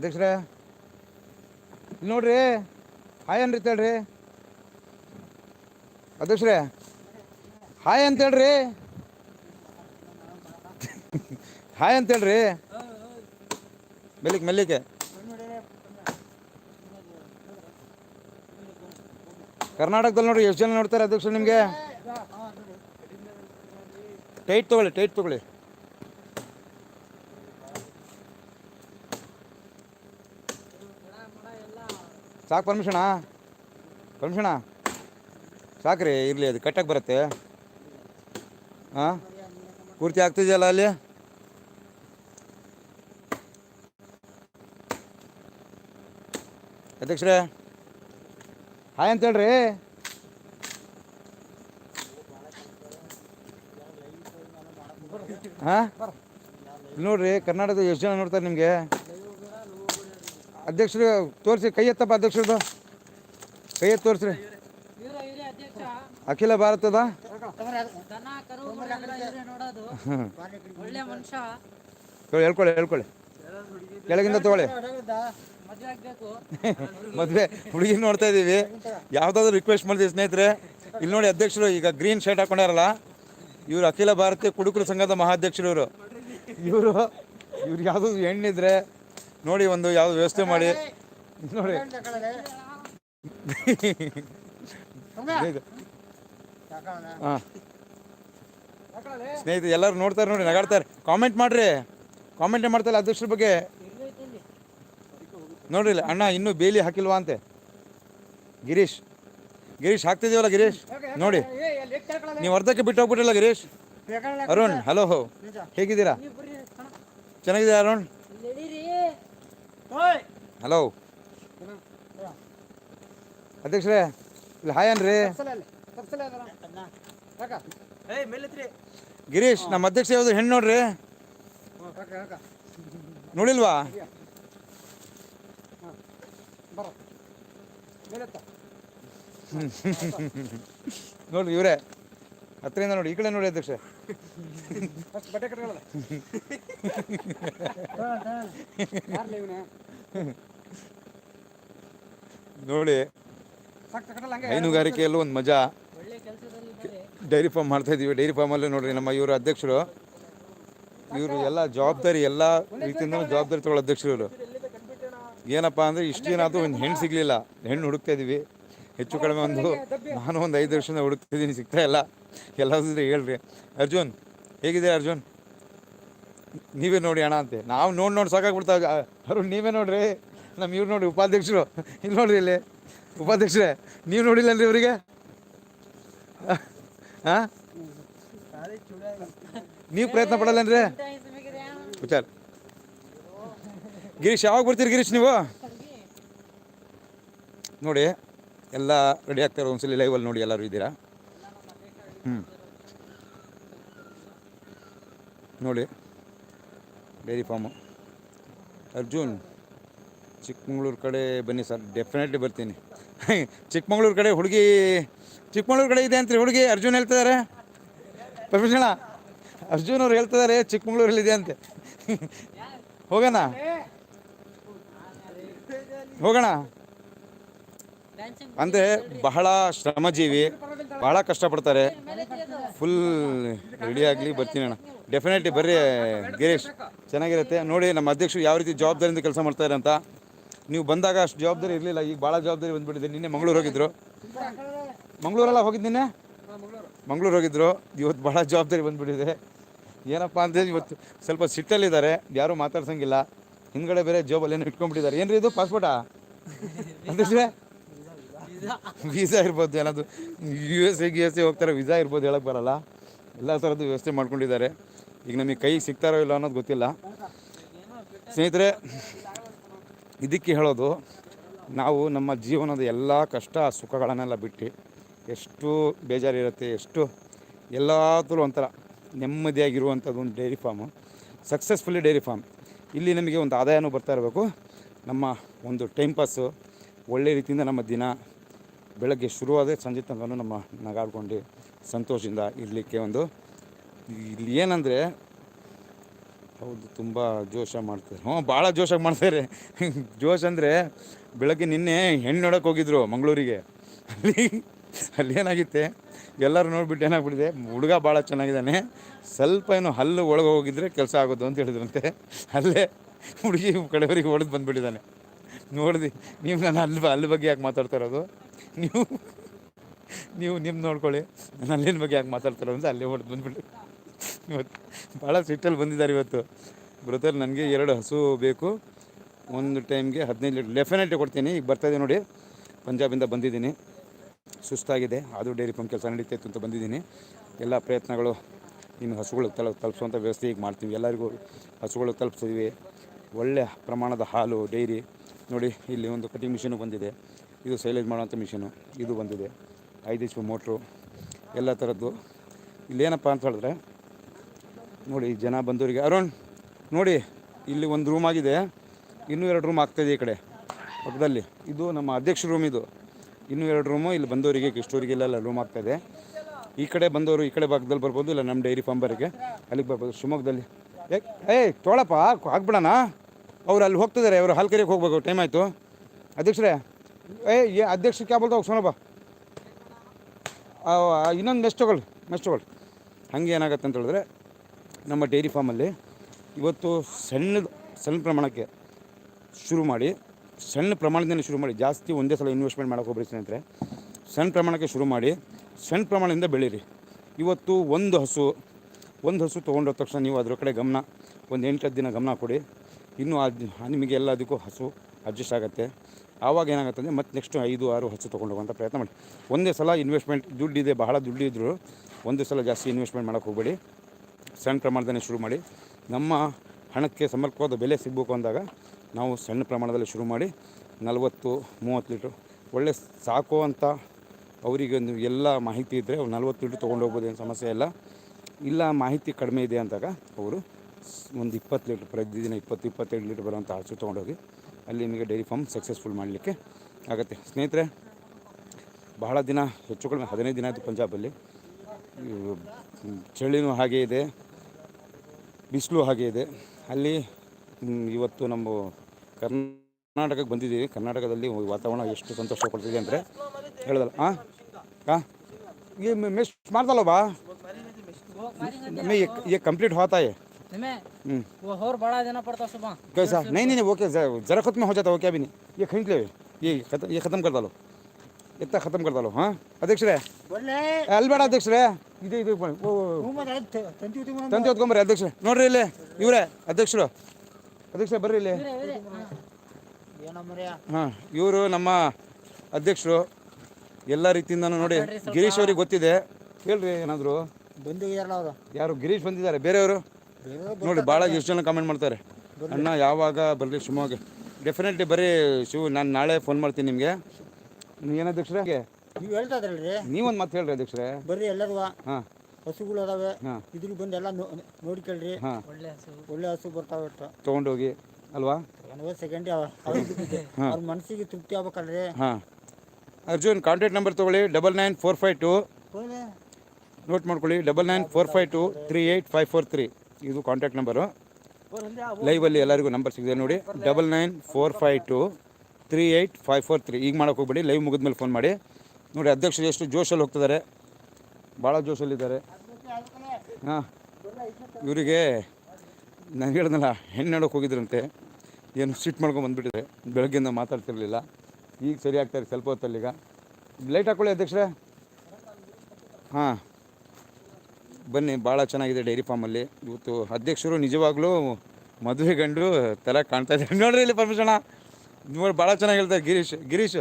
ಅಧ್ಯಕ್ಷರೇ ನೋಡ್ರಿ ಹಾಯ್ ಅನ್ರಿ ತೇಳ್ರಿ ಅಧ್ಯಕ್ಷರೇ ಹಾಯ್ ಅಂತ ಹೇಳ್ರಿ. ಹಾಯ್ ಅಂತ ಹೇಳ್ರಿ. ಮೆಲ್ಲಿಗೆ ಮೆಲ್ಲಿಗೆ ಕರ್ನಾಟಕದಲ್ಲಿ ನೋಡ್ರಿ, ಎಷ್ಟು ಜನ ನೋಡ್ತಾರೆ ಅಧ್ಯಕ್ಷರು ನಿಮಗೆ? ಟೈಟ್ ತೊಗೊಳ್ಳಿ ಟೈಟ್ ತೊಗೊಳ್ಳಿ. ಸಾಕು ಪರ್ಮಿಷನಾ ಪರ್ಮಿಷನಾ ಸಾಕ್ರಿ, ಇರಲಿ, ಅದು ಕಟ್ಟಕ್ಕೆ ಬರುತ್ತೆ. ಹಾಂ ಪೂರ್ತಿ ಆಗ್ತಿದೆಯಲ್ಲ ಅಲ್ಲಿ? ಅಧ್ಯಕ್ಷರೇ, ಹಾಯ್ ಅಂತ ಹೇಳ್ರಿ. ಹಾಂ ನೋಡ್ರಿ, ಕರ್ನಾಟಕದ ಎಷ್ಟು ಜನ ನೋಡ್ತಾರೆ ನಿಮಗೆ? ಅಧ್ಯಕ್ಷರು ತೋರಿಸಿ, ಕೈ ಎತ್ತಪ್ಪ ಅಧ್ಯಕ್ಷರದು. ಕೈ ಎತ್ತ ತೋರಿಸ್ರಿ. ಅಖಿಲ ಭಾರತದ? ಹೇಳ್ಕೊಳ್ಳಿ ಹೇಳ್ಕೊಳ್ಳಿ. ಕೆಳಗಿಂದ ತಗೊಳ್ಳಿ. ಮದ್ವೆ ಹುಡುಗಿ ನೋಡ್ತಾ ಇದ್ದೀವಿ ಯಾವ್ದಾದ್ರು ರಿಕ್ವೆಸ್ಟ್ ಮಾಡ್ತೀವಿ ಸ್ನೇಹಿತರೆ. ಇಲ್ಲಿ ನೋಡಿ ಅಧ್ಯಕ್ಷರು, ಈಗ ಗ್ರೀನ್ ಶರ್ಟ್ ಹಾಕೊಂಡಾರಲ್ಲ. ಇವರು ಅಖಿಲ ಭಾರತೀಯ ಕುಡುಕರ ಸಂಘದ ಮಹಾಧ್ಯಕ್ಷರು ಇವರು. ಇವರು ಇವ್ರಿಗೆ ಯಾವುದಾದ್ರು ಹೆಣ್ಣಿದ್ರೆ ನೋಡಿ ಒಂದು ಯಾವ್ದು ವ್ಯವಸ್ಥೆ ಮಾಡಿ. ನೋಡಿ. ಹಾಂ. ಸ್ನೇಹಿತರೆ ಎಲ್ಲರೂ ನೋಡ್ತಾರೆ ನೋಡಿ ನಗಾಡ್ತಾರೆ. ಕಾಮೆಂಟ್ ಮಾಡ್ರಿ. ಕಾಮೆಂಟ್ ಮಾಡ್ತಾರೆ ಅಧ್ಯಕ್ಷರ ಬಗ್ಗೆ. ನೋಡ್ರಿ ಅಣ್ಣ ಇನ್ನೂ ಬೇಲಿ ಹಾಕಿಲ್ವಾ ಅಂತೆ. ಗಿರೀಶ್. ಗಿರೀಶ್ ಹಾಕ್ತಿದೀವಲ್ಲ ಗಿರೀಶ್? ನೋಡಿ. ನೀವು ಅರ್ಧಕ್ಕೆ ಬಿಟ್ಟು ಹೋಗ್ಬಿಟ್ಟಿಲ್ಲ ಗಿರೀಶ್? ಅರುಣ್ ಹಲೋ ಹೇಗಿದ್ದೀರಾ? ಚೆನ್ನಾಗಿದ್ದೀರಾ ಅರುಣ್? ಹಲೋ ಅಧ್ಯಕ್ಷರೇ ಇಲ್ಲಿ ಹಾಯ್ ಅನ್ರಿ. ಗಿರೀಶ್ ನಮ್ಮ ಅಧ್ಯಕ್ಷ ಯಾವ್ದು ಹೆಣ್ಣು ನೋಡ್ರಿ? ನೋಡಿಲ್ವಾ? ನೋಡ್ರಿ ಇವರೇ ಹತ್ತಿರಿಂದ ನೋಡಿ ಈ ಕಡೆ ನೋಡಿ ಅಧ್ಯಕ್ಷ ನೋಡಿ ಹೈನುಗಾರಿಕೆಯಲ್ಲೂ ಒಂದು ಮಜಾ. ಡೈರಿ ಫಾರ್ಮ್ ಮಾಡ್ತಾ ಇದೀವಿ. ಡೈರಿ ಫಾರ್ಮಲ್ಲಿ ನೋಡ್ರಿ ನಮ್ಮ ಇವರು ಅಧ್ಯಕ್ಷರು. ಇವರು ಎಲ್ಲ ಜವಾಬ್ದಾರಿ ಎಲ್ಲ ರೀತಿಯಿಂದ ಜವಾಬ್ದಾರಿ ತಗೊಳ್ಳೋ ಅಧ್ಯಕ್ಷರು ಇವರು. ಏನಪ್ಪ ಅಂದರೆ ಇಷ್ಟು ದಿನ ಒಂದು ಹೆಣ್ಣು ಸಿಗಲಿಲ್ಲ ಹೆಣ್ಣು ಹುಡುಕ್ತಾ ಇದೀವಿ. ಹೆಚ್ಚು ಕಡಿಮೆ ಒಂದು ನಾನು ಒಂದು ಐದು ವರ್ಷದಿಂದ ಹುಡುಕ್ತಿದ್ದೀನಿ, ಸಿಗ್ತಾ ಇಲ್ಲ. ಎಲ್ಲದಿದ್ರೆ ಹೇಳ್ರಿ. ಅರ್ಜುನ್, ಹೇಗಿದೆ ಅರ್ಜುನ್? ನೀವೇ ನೋಡಿ ಅಣ್ಣ ಅಂತೆ. ನಾವು ನೋಡಿ ನೋಡಿ ಸಾಕಾಗ್ಬಿಡ್ತಾವೆ ಅರುಣ್, ನೀವೇ ನೋಡ್ರಿ. ನಮ್ಮ ಇವ್ರು ನೋಡಿ ಉಪಾಧ್ಯಕ್ಷರು. ಇಲ್ಲಿ ನೋಡ್ರಿ ಇಲ್ಲಿ. ಉಪಾಧ್ಯಕ್ಷರೇ, ನೀವು ನೋಡಿಲ್ಲನ್ರಿ ಇವರಿಗೆ? ಹಾಂ ನೀವು ಪ್ರಯತ್ನ ಪಡಲ್ಲನ್ರಿ? ವಿಚಾರ ಗಿರೀಶ್, ಯಾವಾಗ ಬರ್ತೀರಿ ಗಿರೀಶ್ ನೀವು? ನೋಡಿ ಎಲ್ಲ ರೆಡಿ ಆಗ್ತಾರೆ ಒಂದ್ಸಲಿ ಲೈವಲ್ಲಿ ನೋಡಿ ಎಲ್ಲರೂ ಇದ್ದೀರಾ? ಹ್ಞೂ ನೋಡಿ ಡೈರಿ ಫಾರ್ಮು ಅರ್ಜುನ್, ಚಿಕ್ಕಮಗಳೂರು ಕಡೆ ಬನ್ನಿ ಸರ್ ಡೆಫಿನೆಟ್ಲಿ ಬರ್ತೀನಿ. ಚಿಕ್ಕಮಗಳೂರು ಕಡೆ ಹುಡುಗಿ, ಚಿಕ್ಕಮಗಳೂರು ಕಡೆ ಇದೆ ಅಂತ ಹುಡುಗಿ, ಅರ್ಜುನ್ ಹೇಳ್ತಿದ್ದಾರೆ ಪರ್ಮಿಷನ ಅರ್ಜುನ್ ಅವ್ರು ಹೇಳ್ತಿದ್ದಾರೆ ಚಿಕ್ಕಮಂಗ್ಳೂರಲ್ಲಿ ಇದೆ ಅಂತೆ. ಹೋಗೋಣ? ಹೋಗೋಣ? ಅಂದರೆ ಬಹಳ ಶ್ರಮಜೀವಿ, ಬಹಳ ಕಷ್ಟಪಡ್ತಾರೆ. ಫುಲ್ ರೆಡಿ ಆಗಲಿ ಬರ್ತೀನಿ ಅಣ್ಣ. ಡೆಫಿನೆಟ್ಲಿ ಬರ್ರಿ ಗಿರೀಶ್. ಚೆನ್ನಾಗಿರುತ್ತೆ. ನೋಡಿ, ನಮ್ಮ ಅಧ್ಯಕ್ಷರು ಯಾವ ರೀತಿ ಜವಾಬ್ದಾರಿಯಿಂದ ಕೆಲಸ ಮಾಡ್ತಾರೆ ಅಂತ. ನೀವು ಬಂದಾಗ ಅಷ್ಟು ಜವಾಬ್ದಾರಿ ಇರಲಿಲ್ಲ. ಈಗ ಭಾಳ ಜವಾಬ್ದಾರಿ ಬಂದ್ಬಿಟ್ಟಿದೆ. ನಿನ್ನೆ ಮಂಗಳೂರು ಹೋಗಿದ್ರು. ಮಂಗಳೂರೆಲ್ಲ ಹೋಗಿದ್ದು ನಿನ್ನೆ? ಮಂಗಳೂರು ಹೋಗಿದ್ರು. ಇವತ್ತು ಭಾಳ ಜವಾಬ್ದಾರಿ ಬಂದ್ಬಿಟ್ಟಿದೆ. ಏನಪ್ಪ ಅಂತ ಇವತ್ತು ಸ್ವಲ್ಪ ಸಿಟ್ಟಲ್ಲಿದ್ದಾರೆ. ಯಾರೂ ಮಾತಾಡ್ಸಂಗಿಲ್ಲ. ಹಿಂದ್ಗಡೆ ಬೇರೆ ಜೋಬಲ್ಲಿ ಏನೋ ಇಟ್ಕೊಂಡ್ಬಿಟ್ಟಿದ್ದಾರೆ. ಏನ್ರಿ ಇದು? ಪಾಸ್ಪೋರ್ಟಾ ಅಂದ್ರೆ ವೀಸಾ ಇರ್ಬೋದು ಏನಾದ್ರು ಯು ಎಸ್ ಎ ಗಿ ಎಸ್ ಎ ಹೋಗ್ತಾರೆ ವೀಸಾ ಇರ್ಬೋದು ಹೇಳಕ್ಕೆ ಬರಲ್ಲ. ಎಲ್ಲ ಥರದ್ದು ವ್ಯವಸ್ಥೆ ಮಾಡ್ಕೊಂಡಿದ್ದಾರೆ. ಈಗ ನಮಗೆ ಕೈ ಸಿಗ್ತಾರೋ ಇಲ್ಲ ಅನ್ನೋದು ಗೊತ್ತಿಲ್ಲ. ಸ್ನೇಹಿತರೆ, ಇದಕ್ಕೆ ಹೇಳೋದು, ನಾವು ನಮ್ಮ ಜೀವನದ ಎಲ್ಲ ಕಷ್ಟ, ಸುಖಗಳನ್ನೆಲ್ಲ ಬಿಟ್ಟು ಎಷ್ಟು ಬೇಜಾರಿರುತ್ತೆ, ಎಷ್ಟು ಎಲ್ಲಾದರೂ ಒಂಥರ ನೆಮ್ಮದಿಯಾಗಿರುವಂಥದ್ದು ಒಂದು dairy farm successfully dairy farm. ಇಲ್ಲಿ ನಮಗೆ ಒಂದು ಆದಾಯನೂ ಬರ್ತಾ ಇರಬೇಕು. ನಮ್ಮ ಒಂದು ಟೈಮ್ ಪಾಸು, ಒಳ್ಳೆ ರೀತಿಯಿಂದ ನಮ್ಮ ದಿನ ಬೆಳಗ್ಗೆ ಶುರುವಾದರೆ ಸಂಜೆ ತನಕ ನಮ್ಮ ನಗಾಡ್ಕೊಂಡು ಸಂತೋಷದಿಂದ ಇರಲಿಕ್ಕೆ ಒಂದು ಇಲ್ಲಿ ಏನಂದರೆ, ಹೌದು, ತುಂಬ ಜೋಶ ಮಾಡ್ತಾರೆ ಹ್ಞೂ ಭಾಳ ಜೋಶಾಗಿ ಮಾಡ್ತಾರೆ. ಜೋಶ್ ಅಂದರೆ ಬೆಳಗ್ಗೆ ನಿನ್ನೆ ಹೆಣ್ಣು ನೋಡೋಕೆ ಹೋಗಿದ್ರು ಮಂಗಳೂರಿಗೆ. ಅಲ್ಲಿ ಅಲ್ಲಿ ಏನಾಗಿತ್ತೆ, ಎಲ್ಲರೂ ನೋಡಿಬಿಟ್ಟು ಏನಾಗ್ಬಿಟ್ಟಿದೆ, ಹುಡುಗ ಭಾಳ ಚೆನ್ನಾಗಿದ್ದಾನೆ. ಸ್ವಲ್ಪ ಏನು ಹಲ್ಲು ಒಳಗೆ ಹೋಗಿದ್ರೆ ಕೆಲಸ ಆಗೋದು ಅಂತ ಹೇಳಿದ್ರಂತೆ. ಅಲ್ಲೇ ಹುಡುಗಿ ಕಡೆಯವರಿಗೆ ಹೊಡೆದು ಬಂದುಬಿಟ್ಟಿದ್ದಾನೆ. ನೋಡಿದಿ, ನೀವು ನಾನು ಅಲ್ಲಿ ಅಲ್ಲಿ ಬಗ್ಗೆ ಯಾಕೆ ಮಾತಾಡ್ತಾ ಇರೋದು? ನೀವು ನೀವು ನಿಮ್ಮ ನೋಡ್ಕೊಳ್ಳಿ. ನಾನು ಅಲ್ಲಿನ ಬಗ್ಗೆ ಯಾಕೆ ಮಾತಾಡ್ತಾರೆ ಅಂತ ಅಲ್ಲೇ ಹೊಡೆದು ಬಂದ್ಬಿಟ್ಟು. ಇವತ್ತು ಭಾಳ ಸಿಟ್ಟಲ್ಲಿ ಬಂದಿದ್ದಾರೆ ಇವತ್ತು. ಬ್ರದರ್, ನನಗೆ ಎರಡು ಹಸು ಬೇಕು. ಒಂದು ಟೈಮ್ಗೆ ಹದಿನೈದು ಲೀಟ್ರ್, ಡೆಫಿನೆಟ್ಲಿ ಕೊಡ್ತೀನಿ. ಈಗ ಬರ್ತಾಯಿದೆ ನೋಡಿ. ಪಂಜಾಬಿಂದ ಬಂದಿದ್ದೀನಿ. ಸುಸ್ತಾಗಿದೆ. ಅದು ಡೈರಿ ಪಂಪ್ ಕೆಲಸ ನಡೀತೈತೆ ಅಂತ ಬಂದಿದ್ದೀನಿ. ಎಲ್ಲ ಪ್ರಯತ್ನಗಳು ಇನ್ನು ಹಸುಗಳಿಗೆ ತಲ ತಲುಪಿಸುವಂಥ ವ್ಯವಸ್ಥೆ ಈಗ ಮಾಡ್ತೀವಿ. ಎಲ್ಲರಿಗೂ ಹಸುಗಳು ತಲುಪಿಸಿದ್ವಿ. ಒಳ್ಳೆಯ ಪ್ರಮಾಣದ ಹಾಲು, ಡೈರಿ. ನೋಡಿ, ಇಲ್ಲಿ ಒಂದು ಕಟಿಂಗ್ ಮಿಷಿನು ಬಂದಿದೆ. ಇದು ಸೈಲೇಜ್ ಮಾಡೋವಂಥ ಮಿಷಿನು. ಇದು ಬಂದಿದೆ. ಐದು ಪಿ ಮೋಟ್ರು, ಎಲ್ಲ ಥರದ್ದು. ಇಲ್ಲೇನಪ್ಪ ಅಂತ ಹೇಳಿದ್ರೆ, ನೋಡಿ ಜನ ಬಂದವರಿಗೆ, ಅರುಣ್, ನೋಡಿ, ಇಲ್ಲಿ ಒಂದು ರೂಮ್ ಆಗಿದೆ. ಇನ್ನೂ ಎರಡು ರೂಮ್ ಆಗ್ತಾಯಿದೆ ಈ ಕಡೆ, ಪಕ್ಕದಲ್ಲಿ. ಇದು ನಮ್ಮ ಅಧ್ಯಕ್ಷ ರೂಮ್ ಇದು. ಇನ್ನೂ ಎರಡು ರೂಮು ಇಲ್ಲಿ ಬಂದವರಿಗೆ ಇಷ್ಟೋರಿಗೆಲ್ಲ ರೂಮ್ ಆಗ್ತಾಯಿದೆ ಈ ಕಡೆ ಬಂದವರು ಈ ಕಡೆ ಭಾಗದಲ್ಲಿ ಬರ್ಬೋದು, ಇಲ್ಲ ನಮ್ಮ ಡೈರಿ ಫಾರ್ಮರಿಗೆ ಅಲ್ಲಿಗೆ ಬರ್ಬೋದು. ಶಿವಮೊಗ್ಗದಲ್ಲಿ. ಏಯ್ ತೋಳಪ್ಪ ಆಗ್ಬಿಡೋಣ ಅವ್ರು ಅಲ್ಲಿ ಹೋಗ್ತಿದ್ದಾರೆ. ಅವರು ಹಾಲು ಕರೆಯೋಕ್ಕೆ ಹೋಗ್ಬೇಕು. ಟೈಮ್ ಆಯಿತು. ಅಧ್ಯಕ್ಷರೇ ಏ ಏ, ಅಧ್ಯಕ್ಷ ಕ್ಯಾಬ್ ಹೋಗಿ, ಸೋನಪ್ಪ. ಇನ್ನೊಂದು ಮೆಸ್ ತಗೊಳ್ಳಿ ಮೆಸ್ ತಗೊಳ್ಳಿ ಹಂಗೆ ಏನಾಗುತ್ತೆ ಅಂತ ಹೇಳಿದ್ರೆ, ನಮ್ಮ ಡೈರಿ ಫಾರ್ಮಲ್ಲಿ ಇವತ್ತು ಸಣ್ಣದು, ಸಣ್ಣ ಪ್ರಮಾಣಕ್ಕೆ ಶುರು ಮಾಡಿ, ಸಣ್ಣ ಪ್ರಮಾಣದಿಂದ ಶುರು ಮಾಡಿ, ಜಾಸ್ತಿ ಒಂದೇ ಸಲ ಇನ್ವೆಸ್ಟ್ಮೆಂಟ್ ಮಾಡೋಕೆ ಹೋಗ್ರಿ ಸ್ನೇಹಿತರೆ. ಸಣ್ಣ ಪ್ರಮಾಣಕ್ಕೆ ಶುರು ಮಾಡಿ, ಸಣ್ಣ ಪ್ರಮಾಣದಿಂದ ಬೆಳೀರಿ. ಇವತ್ತು ಒಂದು ಹಸು ಒಂದು ಹಸು ತೊಗೊಂಡೋದ ತಕ್ಷಣ ನೀವು ಅದರ ಕಡೆ ಗಮನ, ಒಂದು ಎಂಟು ಹತ್ತು ದಿನ ಗಮನ ಕೊಡಿ. ಇನ್ನೂ ಅದು ನಿಮಗೆ ಎಲ್ಲದಕ್ಕೂ ಹಸು ಅಡ್ಜಸ್ಟ್ ಆಗುತ್ತೆ. ಆವಾಗ ಏನಾಗುತ್ತೆ ಅಂದರೆ ಮತ್ತೆ ನೆಕ್ಸ್ಟ್ ಐದು, ಆರು ಹಸು ತೊಗೊಂಡು ಹೋಗುವಂಥ ಪ್ರಯತ್ನ ಮಾಡಿ. ಒಂದೇ ಸಲ ಇನ್ವೆಸ್ಟ್ಮೆಂಟ್ ದುಡ್ಡಿದೆ, ಬಹಳ ದುಡ್ಡು ಇದ್ದರೂ ಒಂದೇ ಸಲ ಜಾಸ್ತಿ ಇನ್ವೆಸ್ಟ್ಮೆಂಟ್ ಮಾಡೋಕ್ಕೆ ಹೋಗಬೇಡಿ. ಸಣ್ಣ ಪ್ರಮಾಣದಲ್ಲಿ ಶುರು ಮಾಡಿ. ನಮ್ಮ ಹಣಕ್ಕೆ ಸಮರ್ಪಕವಾದ ಬೆಲೆ ಸಿಗಬೇಕು ಅಂದಾಗ ನಾವು ಸಣ್ಣ ಪ್ರಮಾಣದಲ್ಲಿ ಶುರು ಮಾಡಿ, ನಲವತ್ತು, ಮೂವತ್ತು ಲೀಟ್ರು. ಒಳ್ಳೆ ಸಾಕುವಂಥ ಅವರಿಗೆ ಒಂದು ಎಲ್ಲ ಮಾಹಿತಿ ಇದ್ದರೆ ಅವ್ರು ನಲ್ವತ್ತು ಲೀಟ್ರ್ ತೊಗೊಂಡು ಹೋಗ್ಬೋದು, ಏನು ಸಮಸ್ಯೆ ಇಲ್ಲ. ಇಲ್ಲ, ಮಾಹಿತಿ ಕಡಿಮೆ ಇದೆ ಅಂದಾಗ ಅವರು ಒಂದು ಇಪ್ಪತ್ತು ಲೀಟ್ರ್, ಪ್ರತಿದಿನ ಇಪ್ಪತ್ತು ಇಪ್ಪತ್ತೆರಡು ಲೀಟ್ರ್ ಬರುವಂಥ ಹಸು ತೊಗೊಂಡೋಗಿ ಅಲ್ಲಿ ನಿಮಗೆ ಡೈರಿ ಫಾರ್ಮ್ ಸಕ್ಸಸ್ಫುಲ್ ಮಾಡಲಿಕ್ಕೆ ಆಗುತ್ತೆ ಸ್ನೇಹಿತರೆ ಬಹಳ ದಿನ ಹೆಚ್ಚು ಕಡಿಮೆ ಹದಿನೈದು ದಿನ ಆಯಿತು ಪಂಜಾಬಲ್ಲಿ ಇವು, ಮ್, ಚಳಿನೂ ಹಾಗೆ ಇದೆ ಬಿಸಿಲು ಹಾಗೆ ಇದೆ ಅಲ್ಲಿ ಮ್, ಇವತ್ತು ನಮ್ಮ ಕರ್ನಾಟಕಕ್ಕೆ ಬಂದಿದ್ದೀವಿ ಕರ್ನಾಟಕದಲ್ಲಿ ವಾತಾವರಣ ಎಷ್ಟು ಸಂತೋಷ ಕೊಡ್ತಿದೆ ಅಂದರೆ ಹೇಳ್ದಲ್ಲ ಹಾಂ ಹಾಂ ये मैं मैं मार डालो बा वो मारेंगे मैं ये ये कंप्लीट होता है तुम्हें हम्म, वो और बड़ा देना पड़ता सुबह कैसा नहीं नहीं नहीं वो क्या ज़रा ख़त्म हो जाता वो क्या भी नहीं ये खरीद ले ये खत्म ये ख़त्म कर डालो इतना ख़त्म कर डालो हाँ अध्यक्ष रೇ ಒಳ್ಳೆ ಅಲ್ಬೇಡ ಅಧ್ಯಕ್ಷರೇ ಇದು ಇದು ಓ ತಂತಿ ತಂತಿ ಹೊತ್ಕೊಂಬರ್ರಿ ಅಧ್ಯಕ್ಷರೇ ನೋಡ್ರಿ ಇಲ್ಲಿ ಇವರೇ ಅಧ್ಯಕ್ಷರು ಅಧ್ಯಕ್ಷರೇ ಬರ್ರಿ ಇಲ್ಲಿ ಏನೋ ಮರ್ಯ ಹಾಂ ಇವರು ನಮ್ಮ ಅಧ್ಯಕ್ಷರು ಎಲ್ಲ ರೀತಿಯಿಂದನೂ ನೋಡಿ ಗಿರೀಶ್ ಅವ್ರಿಗೆ ಗೊತ್ತಿದೆ ಹೇಳ್ರಿ ಏನಾದರೂ ಬಂದಿದ್ದಾರಲ್ಲ ಅವರು ಯಾರು ಗಿರೀಶ್ ಬಂದಿದ್ದಾರೆ ಬೇರೆಯವರು ಬೇರೆ ನೋಡಿ ಭಾಳ ಎಷ್ಟು ಜನ ಕಮೆಂಟ್ ಮಾಡ್ತಾರೆ. ಅಣ್ಣ ಯಾವಾಗ ಬರಲಿ ಶಿವಮೊಗ್ಗ? ಡೆಫಿನೆಟ್ಲಿ ಬರೀ ಶಿವ ನಾನು ನಾಳೆ ಫೋನ್ ಮಾಡ್ತೀನಿ ನಿಮಗೆ. ಏನು ಅಧ್ಯಕ್ಷರೇ? ನೀವು ಹೇಳ್ತಾ ಇದ್ರಲ್ರಿ? ನೀವೊಂದು ಮಾತು ಹೇಳ್ರಿ ಅಧ್ಯಕ್ಷರೇ. ಬರ್ರಿ ಎಲ್ಲರೂ ಹಾಂ. ಹಸುಗಳು ಅದಾವೆ. ಹಾಂ. ಇದ್ರ ಬಂದು ಎಲ್ಲ ನೋ- ನೋಡ್ಕೊಳ್ರಿ ಹಾಂ. ಒಳ್ಳೆ ಹಸು. ಒಳ್ಳೆ ಹಸು ಬರ್ತಾವೆ ಒಟ್ಟು ತೊಗೊಂಡೋಗಿ ಅಲ್ವಾ? ಏನೋ ಸೆಕೆಂಡ್ ಅವ್ರ ಮನಸ್ಸಿಗೆ ತೃಪ್ತಿ ಆಗ್ಬೇಕಲ್ರಿ. ಹಾಂ. ಅರ್ಜುನ್ ಕಾಂಟ್ಯಾಕ್ಟ್ ನಂಬರ್ ತೊಗೊಳ್ಳಿ double nine four five two note ಮಾಡ್ಕೊಳ್ಳಿ double nine four five two three eight five four three ಇದು ಕಾಂಟ್ಯಾಕ್ಟ್ ನಂಬರು ಲೈವಲ್ಲಿ ಎಲ್ಲರಿಗೂ ನಂಬರ್ ಸಿಗಿದೆ ನೋಡಿ. Double nine four five two three eight five four three ಈಗ ಮಾಡೋಕೆ ಹೋಗ್ಬೇಡಿ ಲೈವ್ ಮುಗಿದ್ಮೇಲೆ ಫೋನ್ ಮಾಡಿ. ನೋಡಿ ಅಧ್ಯಕ್ಷರು ಎಷ್ಟು ಜೋಶಲ್ಲಿ ಹೋಗ್ತಿದ್ದಾರೆ. ಭಾಳ ಜೋಶಲ್ಲಿದ್ದಾರೆ ಹಾಂ ಇವರಿಗೆ ನಾನು ಹೇಳ್ದಲ್ಲ ಹೆಣ್ಣು ಹೇಳೋಕೆ ಹೋಗಿದ್ರಂತೆ. ಏನು ಸಿಟ್ ಮಾಡ್ಕೊಂಡು ಬಂದುಬಿಟ್ಟಿದೆ ಬೆಳಗ್ಗೆಯಿಂದ ಮಾತಾಡ್ತಿರ್ಲಿಲ್ಲ. ಈಗ ಸರಿ ಆಗ್ತಾರೆ ಸ್ವಲ್ಪ ಹೊತ್ತಲ್ಲಿ ಈಗ. ಲೈಟ್ ಹಾಕ್ಕೊಳ್ಳಿ ಅಧ್ಯಕ್ಷರೇ. ಹಾಂ. ಬನ್ನಿ ಭಾಳ ಚೆನ್ನಾಗಿದೆ ಡೈರಿ ಫಾರ್ಮಲ್ಲಿ ಇವತ್ತು ಅಧ್ಯಕ್ಷರು ನಿಜವಾಗ್ಲೂ ಮದುವೆ ಗಂಡು ತಲೆ ಕಾಣ್ತಾ ಇದ್ದಾರೆ. ನೋಡ್ರಿ ಇಲ್ಲಿ ಪರ್ಮಿಷನ ನೋಡಿ ಭಾಳ ಚೆನ್ನಾಗಿ ಹೇಳ್ತಾರೆ ಗಿರೀಶ್. ಗಿರೀಶ್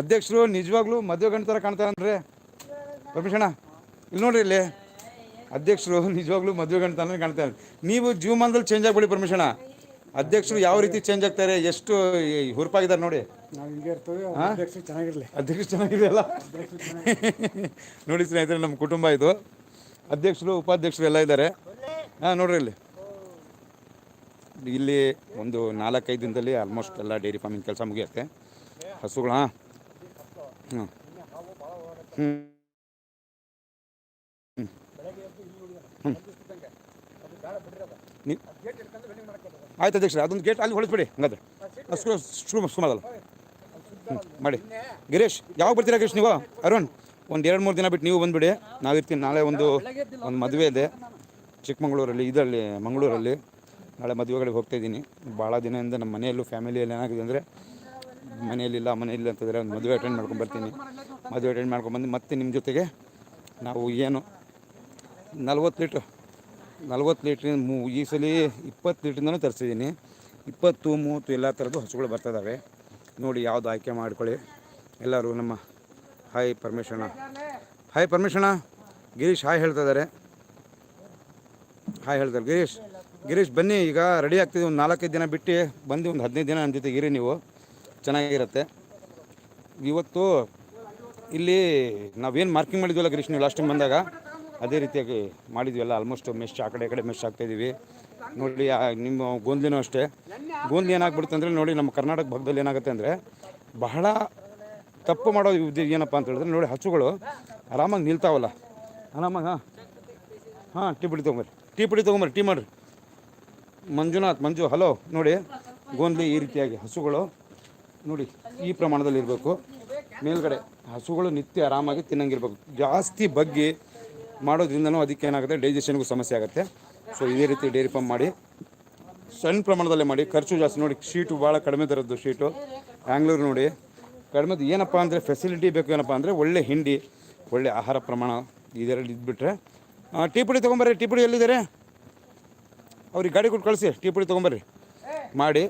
ಅಧ್ಯಕ್ಷರು ನಿಜವಾಗ್ಲೂ ಮದುವೆ ಗಂಡು ಥರ ಕಾಣ್ತಾರೆ ಅಂದ್ರೆ? ಪರ್ಮಿಷನ ಇಲ್ಲಿ ನೋಡ್ರಿ ಇಲ್ಲಿ. ಅಧ್ಯಕ್ಷರು ನಿಜವಾಗ್ಲೂ ಮದುವೆ ಗಂಡು ತಾನೇ ಕಾಣ್ತಾರೆ ನೀವು ಜೀವಮಾನದಲ್ಲಿ ಚೇಂಜ್ ಆಗ್ಬಿಡಿ ಪರ್ಮಿಷನ ಅಧ್ಯಕ್ಷರು ಯಾವ ರೀತಿ ಚೇಂಜ್ ಆಗ್ತಾರೆ ಎಷ್ಟು ಹುರುಪಾಗಿದ್ದಾರೆ ನೋಡಿ. ಚೆನ್ನಾಗಿರಲಿ? ಅಧ್ಯಕ್ಷರು ಚೆನ್ನಾಗಿರ್ಲಿ ಅಧ್ಯಕ್ಷ ಚೆನ್ನಾಗಿದೆ ಅಲ್ಲ ನೋಡಿ ಸ್ನೇಹಿತರೆ ನಮ್ಮ ಕುಟುಂಬ ಇದು. ಅಧ್ಯಕ್ಷರು, ಉಪಾಧ್ಯಕ್ಷರು ಎಲ್ಲ ಇದ್ದಾರೆ. ಹಾಂ, ನೋಡ್ರಿ ಇಲ್ಲಿ. ಇಲ್ಲಿ ಒಂದು ನಾಲ್ಕೈದು ದಿನದಲ್ಲಿ ಆಲ್ಮೋಸ್ಟ್ ಎಲ್ಲ ಡೈರಿ ಫಾರ್ಮಿಂಗ್ ಕೆಲಸ ಮುಗಿಯುತ್ತೆ. ಹಸುಗಳು, ಹಾಂ. ಹ್ಞೂ ಹ್ಞೂ ಆಯ್ತು ಅಧ್ಯಕ್ಷ ಅದೊಂದು ಗೇಟ್ ಅಲ್ಲಿ ಹೊಳಿಸ್ಬಿಡಿ, ಹಂಗಾದ್ರೆ. ಸುಮಾರಲ್ಲ ಹ್ಞೂ ಮಾಡಿ. ಗಿರೀಶ್, ಯಾವಾಗ ಬರ್ತೀರಾ ಗಿರೀಶ್ ನೀವು? ಅರುಣ್? ಒಂದು ಎರಡು ಮೂರು ದಿನ ಬಿಟ್ಟು ನೀವು ಬಂದುಬಿಡಿ. ನಾವಿರ್ತೀನಿ. ನಾಳೆ ಒಂದು ಒಂದು ಮದುವೆ ಇದೆ. ಚಿಕ್ಕಮಗಳೂರಲ್ಲಿ, ಇದರಲ್ಲಿ, ಮಂಗಳೂರಲ್ಲಿ. ನಾಳೆ ಮದುವೆಗಳಿಗೆ ಹೋಗ್ತಾ ಇದ್ದೀನಿ. ಭಾಳ ದಿನದಿಂದ ನಮ್ಮ ಮನೆಯಲ್ಲೂ ಫ್ಯಾಮಿಲಿಯಲ್ಲಿ ಏನಾಗಿದೆ ಅಂದರೆ ಮನೆಯಲ್ಲಿಲ್ಲ ಮನೆಯಲ್ಲಿ ಅಂತಂದರೆ ಒಂದು ಮದುವೆ ಅಟೆಂಡ್ ಮಾಡ್ಕೊಂಡು ಬರ್ತೀನಿ. ಮದುವೆ ಅಟೆಂಡ್ ಮಾಡ್ಕೊಂಡ್ಬಂದು ಮತ್ತೆ ನಿಮ್ಮ ಜೊತೆಗೆ ನಾವು ಏನು ನಲ್ವತ್ತು ಲೀಟ್ರ್ ನಲ್ವತ್ತು ಲೀಟ್ರ್ ಮೂ, ಈ ಸಲ ಇಪ್ಪತ್ತು ಲೀಟ್ರಿಂದನೂ ತರಿಸಿದ್ದೀನಿ. ಇಪ್ಪತ್ತು, ಮೂವತ್ತು ಎಲ್ಲ ಥರದ್ದು ಹಸುಗಳು ಬರ್ತದಾವೆ ನೋಡಿ ಯಾವುದು ಆಯ್ಕೆ ಮಾಡ್ಕೊಳ್ಳಿ. ಎಲ್ಲರೂ ನಮ್ಮ ಹಾಯ್ ಪರಮೇಶಣ್ಣ ಹಾಯ್ ಪರಮೇಶಣ್ಣ ಗಿರೀಶ್, ಹಾಯ್ ಹೇಳ್ತಾ ಇದ್ದಾರೆ. ಹಾಯ್ ಹೇಳ್ತಾರೆ ಗಿರೀಶ್ ಗಿರೀಶ್, ಬನ್ನಿ. ಈಗ ರೆಡಿ ಆಗ್ತಿದೆ. ಒಂದು ನಾಲ್ಕೈದು ದಿನ ಬಿಟ್ಟು ಬಂದು ಒಂದು ಹದಿನೈದು ದಿನ ನನ್ನ ಜೊತೆಗೆ ಇರಿ ನೀವು. ಚೆನ್ನಾಗಿರುತ್ತೆ. ಇವತ್ತು ಇಲ್ಲಿ ನಾವೇನು ಮಾರ್ಕಿಂಗ್ ಮಾಡಿದ್ವಲ್ಲ ಗಿರೀಶ್ ನೀವು ಲಾಸ್ಟ್ ಟೈಮ್ ಬಂದಾಗ? ಅದೇ ರೀತಿಯಾಗಿ ಮಾಡಿದ್ವಲ್ಲ. ಆಲ್ಮೋಸ್ಟ್ ಮೆಶ್ ಆ ಕಡೆ ಈ ಕಡೆ ಮೆಶ್ ಆಗ್ತಾಯಿದ್ದೀವಿ ನೋಡಿ ನಿಮ್ಮ ಗೋಂದ್ಲಿನೂ ಅಷ್ಟೇ. ಗೋಂದ್ಲಿ ಏನಾಗ್ಬಿಡುತ್ತೆ ಅಂದರೆ ನೋಡಿ, ನಮ್ಮ ಕರ್ನಾಟಕ ಭಾಗದಲ್ಲಿ ಏನಾಗುತ್ತೆ ಅಂದರೆ ಬಹಳ ತಪ್ಪು ಮಾಡೋದು ಏನಪ್ಪ ಅಂತ ಹೇಳಿದ್ರೆ ನೋಡಿ ಹಸುಗಳು ಆರಾಮಾಗಿ ನಿಲ್ತಾವಲ್ಲ. ಆರಾಮಾಗಿ, ಹಾಂ. ಹಾಂ, ಟೀ ಪುಡಿ ತೊಗೊಂಬರ್ರಿ. ಟೀ ಪುಡಿ ತೊಗೊಂಬರ್ರಿ, ಟೀ ಮಾಡ್ರಿ. ಮಂಜುನಾಥ್, ಮಂಜು, ಹಲೋ, ನೋಡಿ, ಗೋಂದ್ಲಿ ಈ ರೀತಿಯಾಗಿ ಹಸುಗಳು, ನೋಡಿ, ಈ ಪ್ರಮಾಣದಲ್ಲಿ ಇರಬೇಕು. ಮೇಲ್ಗಡೆ ಹಸುಗಳು ನಿತ್ಯ ಆರಾಮಾಗಿ ತಿನ್ನಂಗಿರ್ಬೇಕು. ಜಾಸ್ತಿ ಬಗ್ಗಿ ಮಾಡೋದ್ರಿಂದನೂ ಅದಕ್ಕೆ ಏನಾಗುತ್ತೆ ಡೈಜೆಷನ್ಗೂ ಸಮಸ್ಯೆ ಆಗುತ್ತೆ. ಸೊ ಇದೇ ರೀತಿ ಡೈರಿ ಫಾರ್ಮ್ ಮಾಡಿ, ಸಣ್ಣ ಪ್ರಮಾಣದಲ್ಲೇ ಮಾಡಿ, ಖರ್ಚು ಜಾಸ್ತಿ ನೋಡಿ, ಶೀಟು ಭಾಳ ಕಡಿಮೆ ದರದ್ದು ಶೀಟು. ಬ್ಯಾಂಗ್ಳೂರು ನೋಡಿ ಕಡಿಮೆದು ಏನಪ್ಪ ಅಂದರೆ ಫೆಸಿಲಿಟಿ ಬೇಕು ಏನಪ್ಪ ಅಂದರೆ ಒಳ್ಳೆ ಹಿಂಡಿ, ಒಳ್ಳೆ ಆಹಾರ ಪ್ರಮಾಣ ಇದರಲ್ಲಿ ಇದ್ಬಿಟ್ರೆ. ಟೀ ಪುಡಿ ತೊಗೊಂಬರ್ರಿ, ಟೀ ಪುಡಿ ಎಲ್ಲಿದ್ದಾರೆ ಅವ್ರಿಗೆ ಗಾಡಿ ಕೊಟ್ಟು ಕಳಿಸಿ, ಟೀ ಪುಡಿ ತೊಗೊಂಬರ್ರಿ. ಮಾಡಿ.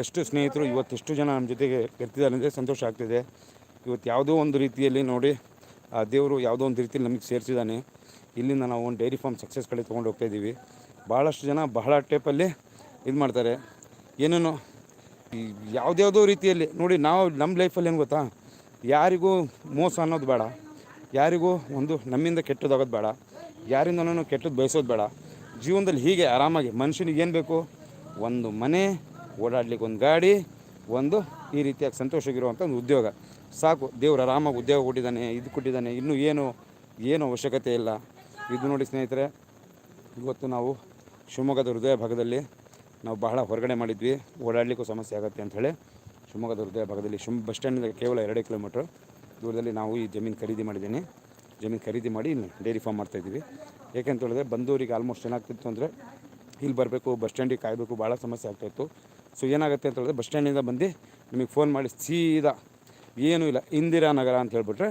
ಎಷ್ಟು ಸ್ನೇಹಿತರು, ಇವತ್ತೆಷ್ಟು ಜನ ನಮ್ಮ ಜೊತೆಗೆ ಇರ್ತಿದ್ದಾರೆ ಅಂದರೆ ಸಂತೋಷ ಆಗ್ತಿದೆ. ಇವತ್ತು ಯಾವುದೋ ಒಂದು ರೀತಿಯಲ್ಲಿ ನೋಡಿ, ಆ ದೇವರು ಯಾವುದೋ ಒಂದು ರೀತಿಯಲ್ಲಿ ನಮಗೆ ಸೇರಿಸಿದ್ದಾನೆ. ಇಲ್ಲಿಂದ ನಾವು ಒಂದು ಡೈರಿ ಫಾರ್ಮ್ ಸಕ್ಸಸ್ ಕಡೆ ತೊಗೊಂಡು ಹೋಗ್ತಾಯಿದ್ದೀವಿ ಭಾಳಷ್ಟು ಜನ ಬಹಳ ಟೈಪಲ್ಲಿ ಇದು ಮಾಡ್ತಾರೆ ಏನೇನೋ ಯಾವುದ್ಯಾವುದೋ ರೀತಿಯಲ್ಲಿ ನೋಡಿ ನಾವು ನಮ್ಮ ಲೈಫಲ್ಲಿ ಏನು ಗೊತ್ತಾ? ಯಾರಿಗೂ ಮೋಸ ಅನ್ನೋದು ಬೇಡ. ಯಾರಿಗೂ ಒಂದು ನಮ್ಮಿಂದ ಕೆಟ್ಟದಾಗೋದು ಬೇಡ. ಯಾರಿಂದನೂ ಕೆಟ್ಟದ್ದು ಬಯಸೋದು ಬೇಡ. ಜೀವನದಲ್ಲಿ ಹೀಗೆ ಆರಾಮಾಗಿ ಮನುಷ್ಯನಿಗೆ ಏನು ಬೇಕು? ಒಂದು ಮನೆ, ಓಡಾಡ್ಲಿಕ್ಕೆ ಒಂದು ಗಾಡಿ, ಒಂದು ಈ ರೀತಿಯಾಗಿ ಸಂತೋಷವಾಗಿರುವಂಥ ಒಂದು ಉದ್ಯೋಗ. ಸಾಕು, ದೇವ್ರು ಆರಾಮಾಗಿ ಉದ್ಯೋಗ ಕೊಟ್ಟಿದ್ದಾನೆ, ಇದು ಕೊಟ್ಟಿದ್ದಾನೆ, ಇನ್ನೂ ಏನು? ಏನು ಅವಶ್ಯಕತೆ ಇಲ್ಲ. ಇದು ನೋಡಿ ಸ್ನೇಹಿತರೆ, ಇವತ್ತು ನಾವು ಶಿವಮೊಗ್ಗದ ಹೃದಯ ಭಾಗದಲ್ಲಿ ನಾವು ಬಹಳ ಹೊರಗಡೆ ಮಾಡಿದ್ವಿ. ಓಡಾಡಲಿಕ್ಕೂ ಸಮಸ್ಯೆ ಆಗುತ್ತೆ ಅಂಥೇಳಿ ಶಿವಮೊಗ್ಗದ ಹೃದಯ ಭಾಗದಲ್ಲಿ ಶಿವ ಬಸ್ ಸ್ಟ್ಯಾಂಡಿಂದ ಕೇವಲ ಎರಡೇ ಕಿಲೋಮೀಟ್ರ್ ದೂರದಲ್ಲಿ ನಾವು ಈ ಜಮೀನು ಖರೀದಿ ಮಾಡಿದ್ದೀನಿ. ಜಮೀನು ಖರೀದಿ ಮಾಡಿ ಡೈರಿ ಫಾರ್ಮ್ ಮಾಡ್ತಾಯಿದ್ದೀವಿ ಏಕೆಂತ ಹೇಳಿದ್ರೆ ಬಂದವರಿಗೆ ಆಲ್ಮೋಸ್ಟ್ ಏನಾಗ್ತಿತ್ತು ಅಂದರೆ ಇಲ್ಲಿ ಬರಬೇಕು, ಬಸ್ ಸ್ಟ್ಯಾಂಡಿಗೆ ಕಾಯಬೇಕು ಭಾಳ ಸಮಸ್ಯೆ ಆಗ್ತಾಯಿತ್ತು ಸೊ ಏನಾಗುತ್ತೆ ಅಂತ ಹೇಳಿದ್ರೆ ಬಸ್ ಸ್ಟ್ಯಾಂಡಿಂದ ಬಂದು ನಿಮಗೆ ಫೋನ್ ಮಾಡಿ ಸೀದಾ ಏನೂ ಇಲ್ಲ, ಇಂದಿರಾ ನಗರ ಅಂತ ಹೇಳಿಬಿಟ್ರೆ